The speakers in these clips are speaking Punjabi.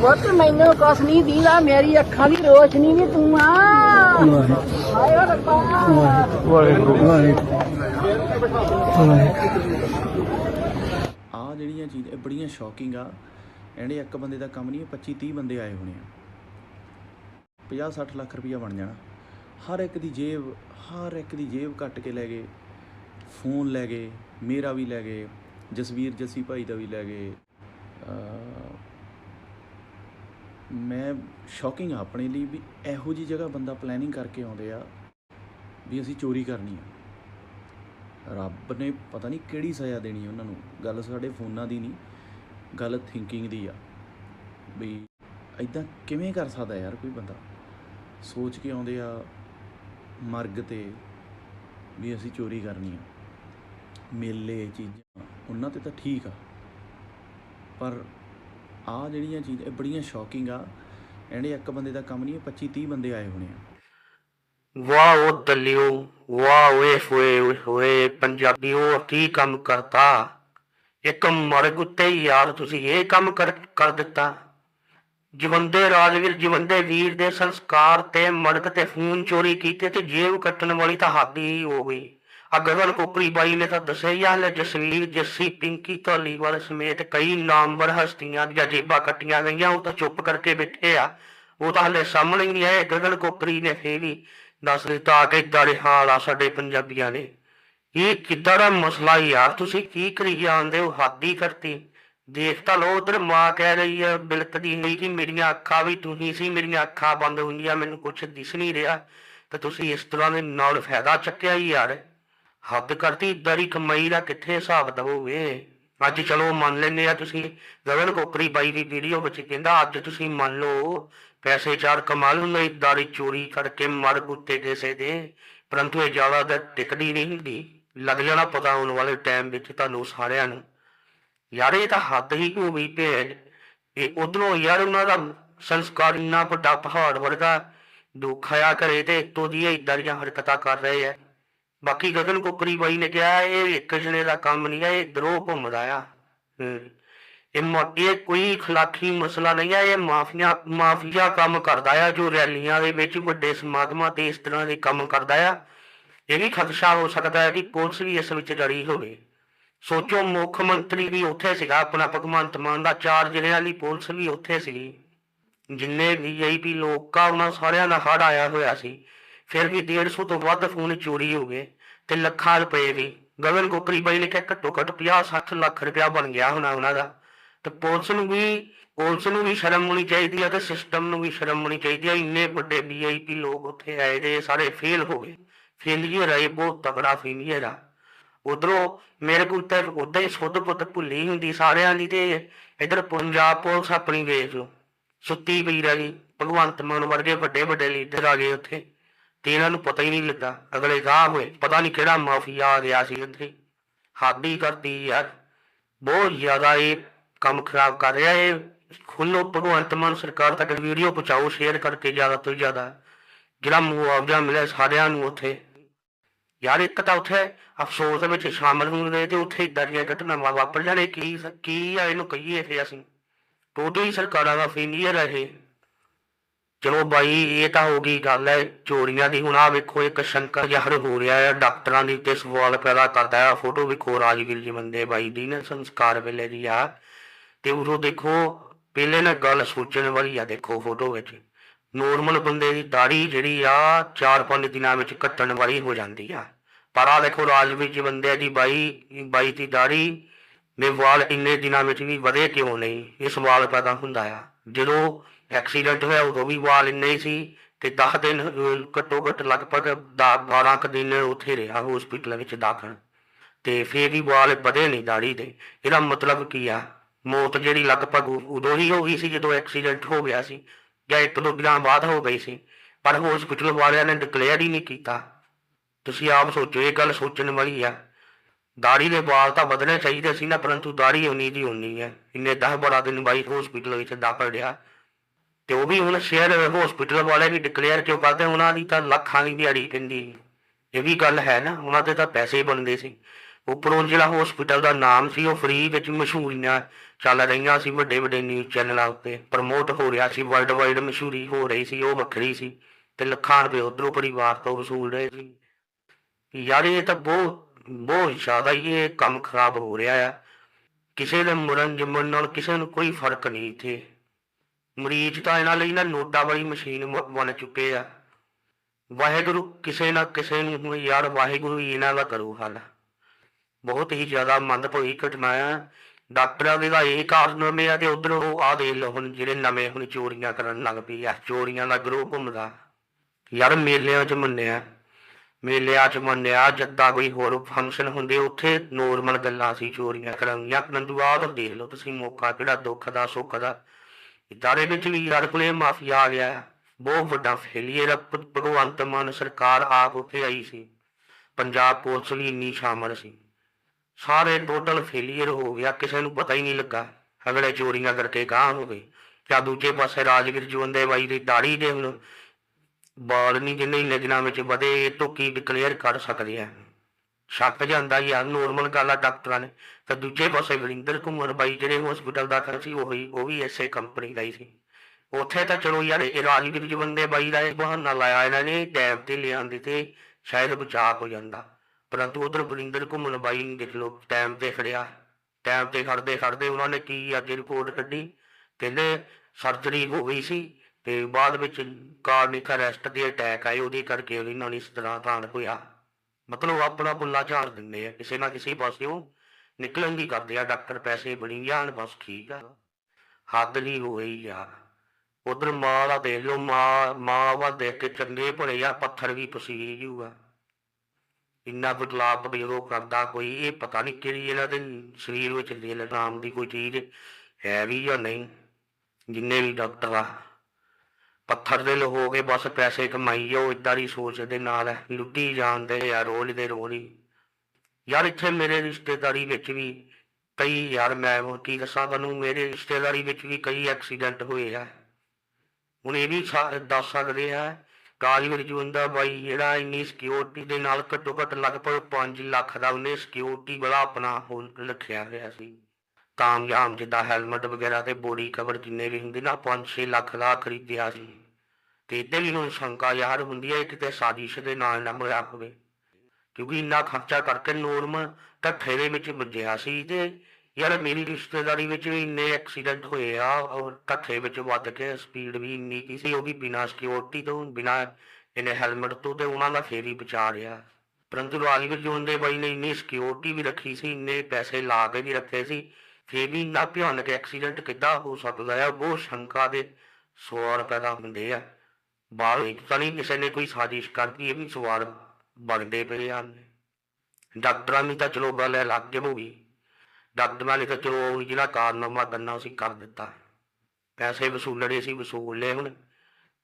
ਬਹੁਤ ਮੈਨੂੰ ਕੁਛ ਨਹੀਂ ਦੀਦਾ ਮੇਰੀ ਅੱਖਾਂ ਦੀ ਰੋਸ਼ਨੀ ਵੀ ਤੂੰ ਆ ਹਾਏ ਰੱਬਾ ਵਾਹਿਗੁਰੂ ਆ ਜਿਹੜੀਆਂ ਚੀਜ਼ਾਂ ਬੜੀਆਂ ਸ਼ੌਕਿੰਗ ਆ। ਇਹਨੇ ਇੱਕ ਬੰਦੇ ਦਾ ਕੰਮ ਨਹੀਂ 25 30 ਬੰਦੇ ਆਏ ਹੋਣੇ ਆ। 50 60 ਲੱਖ ਰੁਪਇਆ ਬਣ ਜਾਣਾ। ਹਰ ਇੱਕ ਦੀ ਜੇਬ, ਹਰ ਇੱਕ ਦੀ ਜੇਬ ਕੱਟ ਕੇ ਲੈ ਗਏ। ਫੋਨ ਲੈ ਗਏ, ਮੇਰਾ ਵੀ ਲੈ ਗਏ, ਜਸਵੀਰ ਜੱਸੀ ਭਾਈ ਦਾ ਵੀ ਲੈ ਗਏ। ਮੈਂ ਸ਼ੌਕਿੰਗ ਆ ਆਪਣੇ ਲਈ ਵੀ ਇਹੋ ਜੀ ਜਗ੍ਹਾ ਬੰਦਾ ਪਲੈਨਿੰਗ ਕਰਕੇ ਆਉਂਦੇ ਆ ਵੀ ਅਸੀਂ ਚੋਰੀ ਕਰਨੀ ਆ। ਰੱਬ ਨੇ ਪਤਾ ਨਹੀਂ ਕਿਹੜੀ ਸਜ਼ਾ ਦੇਣੀ ਉਹਨਾਂ ਨੂੰ, ਗੱਲ ਸਾਡੇ ਫੋਨਾਂ ਦੀ ਨਹੀਂ, ਗੱਲ ਥਿੰਕਿੰਗ ਦੀ ਆ। ਵੀ ਐਦਾਂ ਕਿਵੇਂ ਕਰ ਸਕਦਾ ਯਾਰ ਕੋਈ ਬੰਦਾ? ਸੋਚ ਕੇ ਆਉਂਦੇ ਆ ਮਰਗ ਤੇ ਵੀ ਅਸੀਂ ਚੋਰੀ ਕਰਨੀ ਆ। ਮੇਲੇ, ਚੀਜ਼ਾਂ, ਉਹਨਾਂ ਤੇ ਤਾਂ ਠੀਕ ਆ। ਪਰ ਆ ਜਿਹੜੀਆਂ ਚੀਜ਼ਾਂ, ਇਹ ਬੜੀਆਂ ਸ਼ੌਕਿੰਗ ਆ। ਇਹਨੇ ਇੱਕ ਬੰਦੇ ਦਾ ਕੰਮ ਨਹੀਂ 25 30 ਬੰਦੇ ਆਏ ਹੋਣੇ ਆ। ਵਾਹ, ਉਹ ਦਲਿਓ, ਵਾਹ, ਓਏ ਹੋਏ ਹੋਏ ਪੰਜਾਬੀਓ ਕੀ ਕੰਮ ਕਰਤਾ? ਇੱਕ ਮਰਗ ਉੱਤੇ ਯਾਰ, ਤੁਸੀਂ ਇਹ ਕੰਮ ਕਰ ਕਰ ਦਿੱਤਾ। ਜਵੰਦੇ ਰਾਜਵੀਰ, ਜਵੰਦੇ ਵੀਰ ਦੇ ਸੰਸਕਾਰ ਤੇ ਮਰਗ ਤੇ ਫੂਨ ਚੋਰੀ ਕੀਤੇ ਤੇ ਜੇਬ ਕੱਟਣ ਵਾਲੀ ਤਾਂ ਹੱਦ ਹੀ ਹੋ ਗਈ। ਅਗਰਵਾਲ ਕੋਪਰੀ ਬਾਈ ਨੇ ਤਾਂ ਦੱਸਿਆ ਹੀ ਹਾਲੇ ਜਸਵੀਰ, ਜੱਸੀ, ਪਿੰਕੀ ਧਾਲੀਵਾਲ ਸਮੇਤ ਕਈ ਨਾਮਵਰ ਹਸਤੀਆਂ ਦੀਆਂ ਜੇਬਾਂ ਕੱਟੀਆਂ ਗਈਆਂ, ਉਹ ਤਾਂ ਚੁੱਪ ਕਰਕੇ ਬੈਠੇ ਆ। ਉਹ ਤਾਂ ਹਲੇ ਸਾਹਮਣੇ ਹੀ ਨਹੀਂ ਆਏ ਗਗਨ ਕੋਪਰੀ ਨੇ ਫੇਰ ਵੀ ਦੱਸ ਦਿੱਤਾ ਕਿ ਏਦਾਂ ਦੇ ਹਾਲ ਆ ਸਾਡੇ ਪੰਜਾਬੀਆਂ ਦੇ। ਇਹ ਕਿੱਦਾਂ ਦਾ ਮਸਲਾ ਯਾਰ ਤੁਸੀਂ ਕੀ ਕਰੀ ਜਾਂਦੇ ਹੋ? ਹੱਦ ਕਰਤੀ ਦੇਖ ਤਾਂ ਲੋ ਉਧਰ ਮਾਂ ਕਹਿ ਰਹੀ ਹੈ ਬਿਲਕਦੀ ਨਹੀਂ ਕਿ ਮੇਰੀਆਂ ਅੱਖਾਂ ਵੀ ਤੁਸੀਂ ਸੀ, ਮੇਰੀਆਂ ਅੱਖਾਂ ਬੰਦ ਹੋਈਆਂ, ਮੈਨੂੰ ਕੁਝ ਦਿਸ ਨਹੀਂ ਰਿਹਾ। ਤੇ ਤੁਸੀਂ ਇਸ ਤਰ੍ਹਾਂ ਦੇ ਨਾਲ ਫਾਇਦਾ ਚੱਕਿਆ ਹੀ ਯਾਰ। ਹੱਦ ਕਰਤੀ ਏਦਾਂ ਦੀ ਕਮਾਈ ਦਾ ਕਿੱਥੇ ਹਿਸਾਬ ਦਵੋਗੇ? ਅੱਜ ਚਲੋ ਮੰਨ ਲੈਂਦੇ ਆ ਤੁਸੀਂ, ਗਗਨ ਕੋਕਰੀ ਬਾਈ ਦੀ ਵੀਡੀਓ ਵਿੱਚ ਕਹਿੰਦਾ, ਅੱਜ ਤੁਸੀਂ ਮੰਨ ਲਓ, ਪੈਸੇ ਚਾਰ ਕਮਾ ਲਓ, ਨਹੀਂ ਦੀ ਚੋਰੀ ਕਰਕੇ ਮਰ ਗੁੱਤੇ ਕਿਸੇ ਦੇ। ਪਰੰਤੂ ਇਹ ਜ਼ਿਆਦਾ ਦੇਰ ਟਿਕਦੀ ਨਹੀਂ ਹੁੰਦੀ। ਲੱਗ ਜਾਣਾ ਪਤਾ ਆਉਣ ਵਾਲੇ ਟਾਈਮ ਵਿੱਚ ਤੁਹਾਨੂੰ ਸਾਰਿਆਂ ਨੂੰ। ਯਾਰ ਇਹ ਤਾਂ ਹੱਦ ਹੀ ਹੋ ਗਈ ਭੇਜ ਇਹ ਉਧਰੋਂ ਯਾਰ ਉਹਨਾਂ ਦਾ ਸੰਸਕਾਰ ਇੰਨਾ ਵੱਡਾ ਪਹਾੜ ਵਰਗਾ ਦੁੱਖ ਆਇਆ ਕਰੇ ਤੇ ਇੱਤੋਂ ਦੀ ਇਦਾਂ ਦੀਆਂ ਹਰਕਤਾਂ ਕਰ ਰਹੇ ਆ। ਬਾਕੀ ਗਗਨ ਕੋਕਰੀ ਬਾਈ ਨੇ ਕਿਹਾ, ਇਹ ਇੱਕ ਜਣੇ ਦਾ ਕੰਮ ਨਹੀਂ ਹੈ, ਇਹ ਗਰੋਹ ਘੁੰਮਦਾ ਆ। ਇਹ ਮ- ਕੋਈ ਖਲਾਕੀ ਮਸਲਾ ਨਹੀਂ ਹੈ, ਇਹ ਮਾਫੀਆ ਮਾਫੀਆ ਕੰਮ ਕਰਦਾ ਆ, ਜੋ ਰੈਲੀਆਂ ਦੇ ਵਿੱਚ ਵੱਡੇ ਸਮਾਗਮਾਂ ਤੇ ਇਸ ਤਰ੍ਹਾਂ ਦੇ ਕੰਮ ਕਰਦਾ ਆ। ਇਹ ਵੀ ਖਦਸ਼ਾ ਹੋ ਸਕਦਾ ਹੈ ਕਿ ਪੁਲਿਸ ਵੀ ਇਸ ਵਿੱਚ ਜੜੀ ਹੋਵੇ। ਸੋਚੋ, ਮੁੱਖ ਮੰਤਰੀ ਵੀ ਉੱਥੇ ਸੀਗਾ, ਆਪਣਾ ਭਗਵੰਤ ਮਾਨ ਦਾ ਚਾਰ ਜ਼ਿਲ੍ਹਿਆਂ ਵਾਲੀ ਪੁਲਿਸ ਵੀ ਉੱਥੇ ਸੀ ਜਿੰਨੇ ਵੀਆਈਪੀ ਲੋਕ ਆ, ਉਹਨਾਂ ਸਾਰਿਆਂ ਦਾ ਹੜ ਆਇਆ ਹੋਇਆ ਸੀ। ਫਿਰ ਵੀ 150 ਤੋਂ ਵੱਧ ਫੋਨ ਚੋਰੀ ਹੋ ਗਏ ਤੇ ਲੱਖਾਂ ਰੁਪਏ ਵੀ। ਗਗਨ ਗੋਪਰੀ ਬਾਈ ਨੇ ਕਿਹਾ ਘੱਟੋ ਘੱਟ 50 60 ਲੱਖ ਰੁਪਇਆ ਬਣ ਗਿਆ ਹੋਣਾ ਉਹਨਾਂ ਦਾ। ਤੇ ਪੁਲਿਸ ਨੂੰ ਵੀ, ਪੁਲਿਸ ਨੂੰ ਵੀ ਸ਼ਰਮ ਹੋਣੀ ਚਾਹੀਦੀ ਹੈ ਤੇ ਸਿਸਟਮ ਨੂੰ ਵੀ ਸ਼ਰਮ ਹੋਣੀ ਚਾਹੀਦੀ ਹੈ ਇੰਨੇ ਵੱਡੇ ਵੀਆਈਪੀ ਲੋਕ ਉੱਥੇ ਆਏ ਦੇ ਸਾਰੇ ਫੇਲ ਹੋ ਗਏ। ਫੇਲੀਅਰ ਆਏ ਬਹੁਤ ਤਕੜਾ ਫੇਲੀਅਰ ਆ ਉਧਰੋਂ ਮੇਰੇ ਕੋਲ ਤਾਂ ਉਦਾਂ ਹੀ ਸੁੱਧ ਪੁੱਤ ਭੁੱਲੀ ਹੁੰਦੀ ਸਾਰਿਆਂ ਦੀ ਤੇ ਇਧਰ ਪੰਜਾਬ ਪੁਲਿਸ ਆਪਣੀ ਵੇਖ ਲਓ। ਸੁੱਤੀ ਪਈ ਰਹੀ ਭਗਵੰਤ ਮਾਨ ਵਰਗੇ ਵੱਡੇ ਵੱਡੇ ਲੀਡਰ ਆ ਗਏ ਉੱਥੇ। ਤੇ ਇਹਨਾਂ ਨੂੰ ਪਤਾ ਹੀ ਨਹੀਂ ਲੱਗਾ। ਅਗਲੇ ਗਾਹ ਹੋਏ, ਪਤਾ ਨਹੀਂ ਕਿਹੜਾ ਮਾਫੀਆ ਆ ਗਿਆ ਸੀ ਇੱਥੇ ਹੱਦ ਹੀ ਕਰਦੀ ਯਾਰ, ਬਹੁਤ ਜ਼ਿਆਦਾ ਇਹ ਕੰਮ ਖਰਾਬ ਕਰ ਰਿਹਾ ਇਹ। ਖੁੱਲੋ ਭਗਵੰਤ ਮਾਨ ਸਰਕਾਰ ਤੱਕ ਵੀਡੀਓ ਪਹੁੰਚਾਓ ਸ਼ੇਅਰ ਕਰਕੇ ਜ਼ਿਆਦਾ ਤੋਂ ਜ਼ਿਆਦਾ। ਜਿਹੜਾ ਮੁਆਵਜ਼ਾ ਮਿਲਿਆ ਸਾਰਿਆਂ ਨੂੰ ਉੱਥੇ। ਯਾਰ ਇੱਕ ਤਾਂ ਉੱਥੇ ਅਫਸੋਸ ਦੇ ਵਿੱਚ ਸ਼ਾਮਲ ਹੁੰਦੇ ਤੇ ਉੱਥੇ ਇਦਾਂ ਦੀਆਂ ਘਟਨਾਵਾਂ ਵਾਪਰ ਜਾਣੇ। ਕੀ ਕੀ ਆ ਇਹਨੂੰ ਕਹੀਏ ਫੇ ਅਸੀਂ? ਟੋਟਲੀ ਸਰਕਾਰਾਂ ਦਾ ਫੇਲੀਅਰ ਹੈ ਇਹ। ਚਲੋ ਬਾਈ, ਇਹ ਤਾਂ ਹੋ ਗਈ ਗੱਲ ਹੈ, ਚੋਰੀਆਂ ਦੀ। ਹੁਣ ਆ ਵੇਖੋ, ਇੱਕ ਸ਼ੰਕਰ ਜ਼ਹਿਰ ਹੋ ਰਿਹਾ ਹੈ, ਡਾਕਟਰਾਂ ਦੀ ਤੇ ਸਵਾਲ ਪੈਦਾ ਕਰਦਾ ਹੈ। ਫੋਟੋ ਵੇਖੋ, ਰਾਜਵੀਰ ਜੀ ਬੰਦੇ, ਬਾਈ ਦੀ ਨਾ, ਸੰਸਕਾਰ ਵੇਲੇ ਦੀ ਆ। ਤੇ ਉਦੋਂ ਦੇਖੋ, ਪਹਿਲੇ ਨਾ ਗੱਲ ਸੋਚਣ ਵਾਲੀ ਆ, ਦੇਖੋ ਫੋਟੋ ਵਿੱਚ। ਨੋਰਮਲ ਬੰਦੇ ਦੀ ਦਾੜੀ ਜਿਹੜੀ ਆ 4-5 ਦਿਨਾਂ ਵਿੱਚ ਕੱਟਣ ਵਾਲੀ ਹੋ ਜਾਂਦੀ ਆ। ਪਰ ਆ ਦੇਖੋ, ਰਾਜਵੀਰ ਜੀ ਬੰਦੇ ਦੀ ਬਾਈ ਬਾਈ ਦੀ ਦਾੜੀ ਦੇ ਵਾਲ ਇੰਨੇ ਦਿਨਾਂ ਵਿੱਚ ਵੀ ਵਧੇ ਕਿਉਂ ਨਹੀਂ? ਇਹ ਸਵਾਲ ਪੈਦਾ ਹੁੰਦਾ ਆ। ਜਦੋਂ ਐਕਸੀਡੈਂਟ ਹੋਇਆ ਉਦੋਂ ਵੀ ਵਾਲ ਇੰਨੇ ਹੀ ਸੀ ਤੇ 10 ਦਿਨ ਘੱਟੋ ਘੱਟ ਲਗਭਗ 12 ਕੁ ਦਿਨ ਉੱਥੇ ਰਿਹਾ ਹਸਪੀਟਲ ਵਿੱਚ ਦਾਖਲ। ਤੇ ਫੇਰ ਵੀ ਵਾਲ ਵਧੇ ਨਹੀਂ ਦਾੜੀ ਦੇ। ਇਹਦਾ ਮਤਲਬ ਕੀ ਆ? ਮੌਤ ਜਿਹੜੀ ਲਗਭਗ ਉਦੋਂ ਹੀ ਹੋ ਗਈ ਸੀ ਜਦੋਂ ਐਕਸੀਡੈਂਟ ਹੋ ਗਿਆ ਸੀ ਜਾਂ ਇੱਕ ਦੋ ਦਿਨਾਂ ਬਾਅਦ ਹੋ ਗਈ ਸੀ। ਪਰ ਹਸਪੀਟਲ ਵਾਲਿਆਂ ਨੇ ਡਿਕਲੇਅਰ ਹੀ ਨਹੀਂ ਕੀਤਾ। ਤੁਸੀਂ ਆਪ ਸੋਚੋ, ਇਹ ਗੱਲ ਸੋਚਣ ਵਾਲੀ ਆ। ਦਾੜੀ ਦੇ ਵਾਲ ਤਾਂ ਵਧਣੇ ਚਾਹੀਦੇ ਸੀ ਨਾ, ਪਰੰਤੂ ਦਾੜੀ ਉਨੀ ਦੀ ਉਨੀ ਹੈ ਇੰਨੇ 10 12 ਦਿਨ ਬਾਈ ਹਸਪੀਟਲ ਵਿੱਚ ਦਾਖਲ ਰਿਹਾ। ਤੇ ਉਹ ਵੀ ਹੁਣ ਸ਼ਹਿਰ ਹਸਪੀਟਲ ਵਾਲੇ ਵੀ ਡਿਕਲੇਅਰ ਕਿਉਂ ਕਰਦੇ ਉਹਨਾਂ ਦੀ ਤਾਂ ਲੱਖਾਂ ਦੀ ਦਿਹਾੜੀ ਪੈਂਦੀ ਇਹ ਵੀ ਗੱਲ ਹੈ ਨਾ, ਉਹਨਾਂ ਦੇ ਤਾਂ ਪੈਸੇ ਹੀ ਬਣਦੇ ਸੀ। ਉੱਪਰੋਂ ਜਿਹੜਾ ਹਸਪੀਟਲ ਦਾ ਨਾਮ ਸੀ, ਉਹ ਫ੍ਰੀ ਵਿੱਚ ਮਸ਼ਹੂਰੀਆਂ ਚੱਲ ਰਹੀਆਂ ਸੀ ਵੱਡੇ ਵੱਡੇ ਨਿਊਜ਼ ਚੈਨਲਾਂ ਉੱਤੇ। ਪ੍ਰਮੋਟ ਹੋ ਰਿਹਾ ਸੀ ਵਰਲਡ ਵਾਈਡ ਮਸ਼ਹੂਰੀ ਹੋ ਰਹੀ ਸੀ, ਉਹ ਵੱਖਰੀ ਸੀ। ਤੇ ਲੱਖਾਂ ਰੁਪਏ ਉਧਰੋਂ ਪਰਿਵਾਰ ਤੋਂ ਵਸੂਲ ਰਹੇ ਸੀ। ਯਾਰ ਇਹ ਤਾਂ ਬਹੁਤ ਬਹੁਤ ਜ਼ਿਆਦਾ ਹੀ ਇਹ ਕੰਮ ਖਰਾਬ ਹੋ ਰਿਹਾ ਆ। ਕਿਸੇ ਦੇ ਮਰਨ ਜੰਮਣ ਨਾਲ ਕਿਸੇ ਨੂੰ ਕੋਈ ਫ਼ਰਕ ਨਹੀਂ ਇੱਥੇ। ਮਰੀਜ਼ ਤਾਂ ਇਹਨਾਂ ਲਈ ਨਾ ਨੋਟਾਂ ਵਾਲੀ ਮਸ਼ੀਨ ਬਣ ਚੁੱਕੇ ਆ। ਵਾਹਿਗੁਰੂ ਕਿਸੇ ਨਾ ਕਿਸੇ ਨੂੰ ਹੁਣ ਯਾਰ ਵਾਹਿਗੁਰੂ ਇਹਨਾਂ ਦਾ ਕਰੂ ਹੱਲ। ਬਹੁਤ ਹੀ ਜ਼ਿਆਦਾ ਮੰਦਭਾਗੀ ਘਟਨਾ ਆ। ਡਾਕਟਰਾਂ ਦੇ ਦਾ ਇਹ ਕਾਰਨਾਮੇ ਆ ਤੇ ਉਧਰ ਉਹ ਆ ਦੇ ਲੋ ਹੁਣ ਜਿਹੜੇ ਨਵੇਂ ਹੁਣ ਚੋਰੀਆਂ ਕਰਨ ਲੱਗ ਪਈ ਆ, ਚੋਰੀਆਂ ਦਾ ਗਰੋਹ ਘੁੰਮਦਾ। ਯਾਰ ਮੇਲਿਆਂ 'ਚ ਮੰਨਿਆ, ਮੇਲਿਆਂ 'ਚ ਮੰਨਿਆ, ਜਦਾਂ ਕੋਈ ਹੋਰ ਫੰਕਸ਼ਨ ਹੁੰਦੇ ਉੱਥੇ ਨੋਰਮਲ ਗੱਲਾਂ ਸੀ ਚੋਰੀਆਂ ਕਰਨ। ਜਾਂ ਨੰਦੂਆਦ ਦੇਖ ਲਓ ਤੁਸੀਂ ਮੌਕਾ ਕਿਹੜਾ ਦੁੱਖ ਦਾ, ਸੁੱਖ ਦਾ। ਇਦਾਰੇ ਵਿੱਚ ਵੀ ਯਾਰ ਮਾਫੀਆ ਆ ਗਿਆ। ਬਹੁਤ ਵੱਡਾ ਫੇਲੀਅਰ ਭਗਵੰਤ ਮਾਨ ਸਰਕਾਰ ਆਪ ਉੱਥੇ ਆਈ ਸੀ। ਪੰਜਾਬ ਪੁਲਿਸ ਵੀ ਇੰਨੀ ਸ਼ਾਮਲ ਸੀ। ਸਾਰੇ ਟੋਟਲ ਫੇਲੀਅਰ ਹੋ ਗਿਆ। ਕਿਸੇ ਨੂੰ ਪਤਾ ਹੀ ਨਹੀਂ ਲੱਗਾ ਅਗਲੇ ਚੋਰੀਆਂ ਕਰਕੇ ਗਾਂਹ ਹੋ ਗਏ। ਜਾਂ ਦੂਜੇ ਪਾਸੇ ਰਾਜਗੀਰ ਜਵੰਦੇ ਬਾਈ ਦੀ ਦਾੜੀ ਦੇ ਹੁਣ ਬਾਲ ਨਹੀਂ ਜਿੰਨੇ ਹੀ ਦਿਨਾਂ ਵਿੱਚ ਵਧੇ, ਇਹ ਤੋਂ ਕੀ ਡਿਕਲੇਅਰ ਕਰ ਸਕਦੇ ਆ? ਸ਼ੱਕ ਜਾਂਦਾ ਯਾਰ ਨੋਰਮਲ ਗੱਲ ਆ ਡਾਕਟਰਾਂ ਨੇ। ਤਾਂ ਦੂਜੇ ਪਾਸੇ ਵਰਿੰਦਰ ਕੁਮਾਰ ਬਾਈ ਜਿਹੜੇ ਹਸਪੀਟਲ ਦਾਖਲ ਸੀ, ਉਹ ਹੀ ਉਹ ਵੀ ਐਸੇ ਕੰਪਨੀ ਦਾ ਹੀ ਸੀ। ਉੱਥੇ ਤਾਂ ਚਲੋ ਯਾਰ, ਇਹ ਰਾਜਗੀਰ ਜਵੰਦੇ ਬਾਈ ਦਾ ਇਹ ਬਹਾਨਾ ਲਾਇਆ, ਇਹਨਾਂ ਨੇ ਟੈਬ ਤੇ ਲਿਆਂਦੇ ਤੇ ਸ਼ਾਇਦ ਬਚਾਅ ਹੋ ਜਾਂਦਾ। ਪਰੰਤੂ ਉਧਰ ਵਰਿੰਦਰ ਘੁੰਮਣ ਬਾਈ ਨੂੰ ਦੇਖ ਲਓ ਟਾਈਮ ਤੇ ਖੜਿਆ। ਟਾਈਮ ਤੇ ਖੜਦੇ ਖੜਦੇ ਉਹਨਾਂ ਨੇ ਕੀ ਅੱਜ ਰਿਪੋਰਟ ਕੱਢੀ? ਕਹਿੰਦੇ ਸਰਜਰੀ ਹੋ ਗਈ ਸੀ ਤੇ ਬਾਅਦ ਵਿੱਚ ਕਾਰਨਿਕ ਅਰੈਸਟ ਦੇ ਅਟੈਕ ਆਏ, ਉਹਦੇ ਕਰਕੇ ਉਹਦੀ ਨਾਲ ਇਸ ਤਰ੍ਹਾਂ ਤਾਂ ਹੋਇਆ। ਮਤਲਬ ਆਪਣਾ ਬੁੱਲਾ ਝਾੜ ਦਿੰਦੇ ਆ, ਕਿਸੇ ਨਾ ਕਿਸੇ ਪਾਸਿਓਂ ਨਿਕਲਣ ਦੀ ਕਰਦੇ ਆ, ਡਾਕਟਰ ਪੈਸੇ ਬਣੀ ਜਾਣ, ਬਸ ਠੀਕ ਆ। ਹੱਦ ਨਹੀਂ ਹੋਈ ਯਾਰ। ਉਧਰ ਮਾਂ ਦਾ ਦੇਖ ਲਓ, ਮਾਂ ਮਾਂ ਵਾ ਦੇਖ ਕੇ ਚੰਗੇ ਭਲੇ ਯਾਰ ਪੱਥਰ ਵੀ ਪਸੀ ਜੂਗਾ। ਇੰਨਾ ਬਦਲਾਅ ਜਦੋਂ ਕਰਦਾ ਕੋਈ, ਇਹ ਪਤਾ ਨਹੀਂ ਕਿਹੜੀ ਇਹਨਾਂ ਦੇ ਸਰੀਰ ਵਿੱਚ ਦਿਲ ਨਾਮ ਦੀ ਕੋਈ ਚੀਜ਼ ਹੈ ਵੀ ਜਾਂ ਨਹੀਂ, ਜਿੰਨੇ ਵੀ ਡਾਕਟਰ ਆ। ਪੱਥਰ ਦੇ ਲਹੋਗੇ ਬਸ ਪੈਸੇ ਕਮਾਈ ਜਾਓ ਇਦਾਂ ਦੀ ਸੋਚ ਦੇ ਨਾਲ ਲੁੱਟੀ ਜਾਂਦੇ ਆ ਰੋਜ਼ ਦੇ ਰੋਜ਼ ਹੀ। ਯਾਰ ਇੱਥੇ ਮੇਰੇ ਰਿਸ਼ਤੇਦਾਰੀ ਵਿੱਚ ਵੀ ਕਈ ਯਾਰ, ਮੈਂ ਹੁਣ ਕੀ ਦੱਸਾਂ ਤੁਹਾਨੂੰ, ਮੇਰੇ ਰਿਸ਼ਤੇਦਾਰੀ ਵਿੱਚ ਵੀ ਕਈ ਐਕਸੀਡੈਂਟ ਹੋਏ ਆ। ਹੁਣ ਇਹ ਵੀ ਸਾ- ਦੱਸ ਸਕਦੇ ਆ ਕਾਜਵਰ ਜੁੰਦਾ ਬਾਈ, ਜਿਹੜਾ ਇੰਨੀ ਸਿਕਿਉਰਿਟੀ ਦੇ ਨਾਲ ਘੱਟੋ ਘੱਟ ਲਗਭਗ 5 ਲੱਖ ਦਾ ਉਹਨੇ ਸਿਕਿਉਰਿਟੀ ਵਾਲਾ ਆਪਣਾ ਹੋਲ ਰੱਖਿਆ ਹੋਇਆ ਸੀ। ਤਾਮਯਾਮ ਜਿੱਦਾਂ ਹੈਲਮਟ ਵਗੈਰਾ ਤੇ ਬੋਡੀ ਕਵਰ ਜਿੰਨੇ ਵੀ ਹੁੰਦੇ ਨਾ 5-6 ਲੱਖ ਦਾ ਖਰੀਦਿਆ ਸੀ। ਤੇ ਇੱਥੇ ਵੀ ਹੁਣ ਸ਼ੰਕਾ ਯਾਰ ਹੁੰਦੀ ਹੈ ਕਿਤੇ ਸਾਜ਼ਿਸ਼ ਦੇ ਨਾਲ ਨਾ ਹੋਇਆ ਹੋਵੇ। ਕਿਉਂਕਿ ਇੰਨਾ ਖਰਚਾ ਕਰਕੇ ਨੋਰਮਲ ਢੱਠੇ ਦੇ ਵਿੱਚ ਵੱਜਿਆ ਸੀ ਤੇ ਯਾਰ ਮੇਰੀ ਰਿਸ਼ਤੇਦਾਰੀ ਵਿੱਚ ਵੀ ਇੰਨੇ ਐਕਸੀਡੈਂਟ ਹੋਏ ਆ, ਔਰ ਢੱਠੇ ਵਿੱਚ ਵੱਧ ਕੇ ਸਪੀਡ ਵੀ ਇੰਨੀ ਕੀ ਸੀ, ਉਹ ਵੀ ਬਿਨਾਂ ਸਿਕਿਉਰਿਟੀ ਤੋਂ, ਬਿਨਾਂ ਇਹਨੇ ਹੈਲਮਟ ਤੋਂ ਤੇ ਉਹਨਾਂ ਦਾ ਫੇਰ ਹੀ ਬਚਾ ਰਿਹਾ। ਪਰੰਤੂ ਰਾਜਵੀਰ ਜੋਨ ਦੇ ਬਾਈ ਨੇ ਇੰਨੀ ਸਿਕਿਉਰਿਟੀ ਵੀ ਰੱਖੀ ਸੀ, ਇੰਨੇ ਪੈਸੇ ਲਾ ਕੇ ਵੀ ਰੱਖੇ ਸੀ ਫਿਰ ਵੀ ਇੰਨਾ ਭਿਆਨਕ ਐਕਸੀਡੈਂਟ ਕਿੱਦਾਂ ਹੋ ਸਕਦਾ ਹੈ ਬਹੁਤ ਸ਼ੰਕਾ ਦੇ ਸਵਾਲ ਪੈਦਾ ਹੁੰਦੇ ਆ। ਬਾਹਰ ਤਾਂ ਨਹੀਂ ਕਿਸੇ ਨੇ ਕੋਈ ਸਾਜ਼ਿਸ਼ ਕਰਦੀ ਇਹ ਵੀ ਸਵਾਲ ਬਣਦੇ ਪਏ ਹਨ ਡਾਕਟਰਾਂ ਨੇ ਤਾਂ ਚਲੋ ਗੱਲ ਅਲੱਗ ਹੋ ਗਈ। ਡਾਕਟਰਾਂ ਨੇ ਤਾਂ ਚਲੋ ਉਹ ਜਿਹੜਾ ਕਾਰਨਾਮਾ ਕਰਨਾ ਸੀ, ਕਰ ਦਿੱਤਾ। ਪੈਸੇ ਵਸੂਲਣੇ ਸੀ, ਵਸੂਲ ਲਏ ਹੁਣ।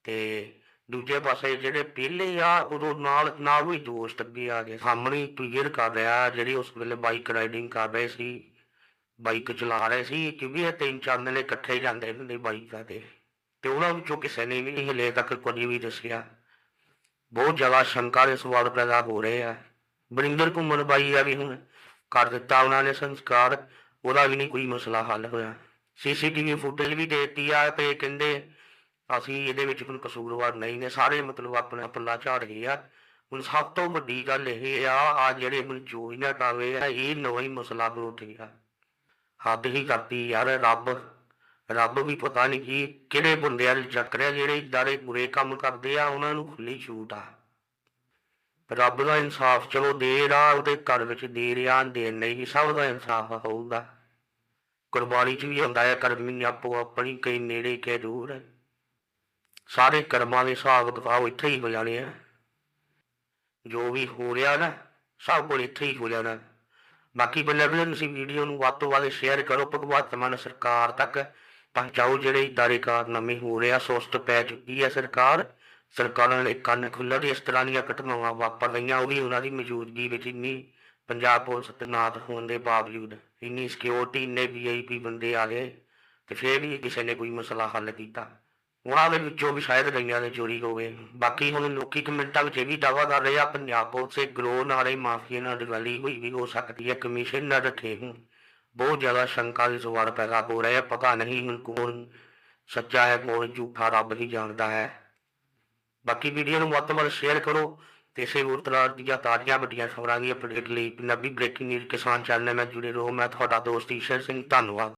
ਤੇ ਦੂਜੇ ਪਾਸੇ ਜਿਹੜੇ ਪਹਿਲੇ ਆ, ਉਦੋਂ ਨਾਲ ਨਾਲ ਵੀ ਦੋਸਤ ਅੱਗੇ ਆ ਗਏ। ਸਾਹਮਣੇ ਕਲੀਅਰ ਕਰ ਰਿਹਾ, ਜਿਹੜੇ ਉਸ ਵੇਲੇ ਬਾਈਕ ਰਾਈਡਿੰਗ ਕਰ ਰਹੇ ਸੀ। ਬਾਈਕ ਚਲਾ ਰਹੇ ਸੀ ਕਿ ਵੀ ਇਹ ਤਿੰਨ ਚਾਰ ਦਿਨ ਇਕੱਠੇ ਜਾਂਦੇ ਹੁੰਦੇ ਬਾਈਕਾਂ ਤੇ। ਤੇ ਉਹਨਾਂ ਵਿੱਚੋਂ ਕਿਸੇ ਨੇ ਵੀ ਹਲੇ ਤੱਕ ਕੁਝ ਵੀ ਦੱਸਿਆ। ਬਹੁਤ ਜ਼ਿਆਦਾ ਸ਼ੰਕਾ ਦੇ ਸਵਾਲ ਪੈਦਾ ਹੋ ਰਹੇ ਆ। ਬਰਿੰਦਰ ਘੁੰਮਣ ਬਾਈ ਆ ਵੀ ਹੁਣ ਕਰ ਦਿੱਤਾ ਉਹਨਾਂ ਨੇ ਸੰਸਕਾਰ, ਉਹਦਾ ਵੀ ਨਹੀਂ ਕੋਈ ਮਸਲਾ ਹੱਲ ਹੋਇਆ। ਸੀਸੀਟੀਵੀ ਫੁਟੇਜ ਵੀ ਦੇਤੀ ਆ ਤੇ ਕਹਿੰਦੇ ਅਸੀਂ ਇਹਦੇ ਵਿੱਚ ਕੋਈ ਕਸੂਰਵਾਰ ਨਹੀਂ ਨੇ, ਸਾਰੇ ਮਤਲਬ ਆਪਣਾ ਪੱਲਾ ਝਾੜ ਗਏ ਆ। ਹੁਣ ਸਭ ਤੋਂ ਵੱਡੀ ਗੱਲ ਇਹ ਆ ਆ ਜਿਹੜੇ ਹੁਣ ਚੋਰੀਆਂ ਕਰ ਆ, ਇਹ ਨਵਾਂ ਹੀ ਮਸਲਾ ਉੱਠ ਗਿਆ। ਹੱਦ ਹੀ ਕਰਤੀ ਯਾਰ, ਰੱਬ ਰੱਬ ਵੀ ਪਤਾ ਨਹੀਂ ਕੀ, ਕਿਹੜੇ ਬੰਦਿਆਂ ਨੂੰ ਚੱਕ ਰਿਹਾ ਜਿਹੜੇ ਇਦਾਰੇ ਬੁਰੇ ਕੰਮ ਕਰਦੇ ਆ, ਉਹਨਾਂ ਨੂੰ ਖੁੱਲੀ ਛੂਟ ਆ। ਰੱਬ ਦਾ ਇਨਸਾਫ ਚਲੋ ਦੇ ਰਿਹਾ ਉਹਦੇ ਘਰ ਵਿੱਚ ਦੇ ਰਿਹਾ ਦੇ ਨਹੀਂ, ਸਭ ਦਾ ਇਨਸਾਫ ਹੋਊਗਾ। ਕੁਰਬਾਨੀ ਚ ਵੀ ਹੁੰਦਾ ਹੈ, ਕਰਮੀ ਆਪੋ ਆਪਣੀ, ਕਈ ਨੇੜੇ ਕੇ ਦੂਰ। ਸਾਰੇ ਕਰਮਾਂ ਦੇ ਹਿਸਾਬ ਕਿਤਾਬ ਇੱਥੇ ਹੀ ਹੋ ਜਾਣੇ ਆ। ਜੋ ਵੀ ਹੋ ਰਿਹਾ ਨਾ, ਸਭ ਕੁਝ ਇੱਥੇ ਹੀ ਹੋ ਜਾਣਾ। ਬਾਕੀ ਬੱਲੇ ਬੱਲੇ ਤੁਸੀਂ ਵੀਡੀਓ ਨੂੰ ਵੱਧ ਤੋਂ ਵੱਧ ਸ਼ੇਅਰ ਕਰੋ, ਭਗਵੰਤ ਮਾਨ ਸਰਕਾਰ ਤੱਕ। ਪਹੁੰਚਾਓ ਜਿਹੜੇ ਇਦਾਰੇ ਨਵੇਂ ਹੋ ਰਿਹਾ ਸੁਸਤ ਪੈ ਚੁੱਕੀ ਹੈ ਸਰਕਾਰ। ਸਰਕਾਰਾਂ ਨੇ ਕੰਨ ਖੁੱਲ੍ਹਾ ਦੀ, ਇਸ ਤਰ੍ਹਾਂ ਦੀਆਂ ਘਟਨਾਵਾਂ ਵਾਪਰ ਰਹੀਆਂ ਉਹ ਵੀ ਉਹਨਾਂ ਦੀ ਮੌਜੂਦਗੀ ਵਿੱਚ ਇੰਨੀ ਪੰਜਾਬ ਪੁਲਿਸ ਤੈਨਾਤ ਹੋਣ ਦੇ ਬਾਵਜੂਦ ਇੰਨੀ ਸਿਕਿਉਰਿਟੀ ਇੰਨੇ ਵੀਆਈਪੀ ਬੰਦੇ ਆ ਗਏ ਤੇ ਫਿਰ ਵੀ ਕਿਸੇ ਨੇ ਕੋਈ ਮਸਲਾ ਹੱਲ ਕੀਤਾ। ਉਹਨਾਂ ਦੇ ਵਿੱਚੋਂ ਵੀ ਸ਼ਾਇਦ ਗਈਆਂ ਨੇ ਚੋਰੀ ਹੋ ਗਏ। ਬਾਕੀ ਹੁਣ ਲੋਕੀ ਕਮੈਂਟਾਂ ਵਿੱਚ ਇਹ ਵੀ ਦਾਵਾ ਕਰ ਰਹੇ ਆ, ਪੰਜਾਬ ਪੁਲਿਸ ਸੇ ਗਰੋਹ ਨਾਲੇ ਮਾਫੀਆ ਨਾਲ ਰਲੀ ਹੋਈ ਵੀ ਹੋ ਸਕਦੀ ਹੈ, ਕਮਿਸ਼ਨ ਨਾ ਰੱਖੇ ਹੂੰ। ਬਹੁਤ ਜ਼ਿਆਦਾ ਸ਼ੰਕਾ ਦੇ ਸਵਾਲ ਪੈਦਾ ਹੋ ਰਹੇ ਆ ਪਤਾ ਨਹੀਂ ਹੁਣ ਕੌਣ ਸੱਚਾ ਹੈ, ਕੌਣ ਝੂਠਾ, ਰੱਬ ਹੀ ਜਾਣਦਾ ਹੈ। ਬਾਕੀ ਵੀਡੀਓ ਨੂੰ ਵੱਧ ਤੋਂ ਵੱਧ ਸ਼ੇਅਰ ਕਰੋ ਤੇ ਇਸੇ ਹੋਰ ਤਰ੍ਹਾਂ ਦੀਆਂ ਤਾਜ਼ੀਆਂ ਵੱਡੀਆਂ ਖਬਰਾਂ ਦੀ ਅਪਡੇਟ ਲਈ ਪੰਜਾਬੀ ਬ੍ਰੇਕਿੰਗ ਨਿਊਜ਼ ਕਿਸਾਨ ਚੈਨਲ ਨਾਲ ਜੁੜੇ ਰਹੋ। ਮੈਂ ਤੁਹਾਡਾ ਦੋਸਤ ਈਸ਼ਰ ਸਿੰਘ, ਧੰਨਵਾਦ।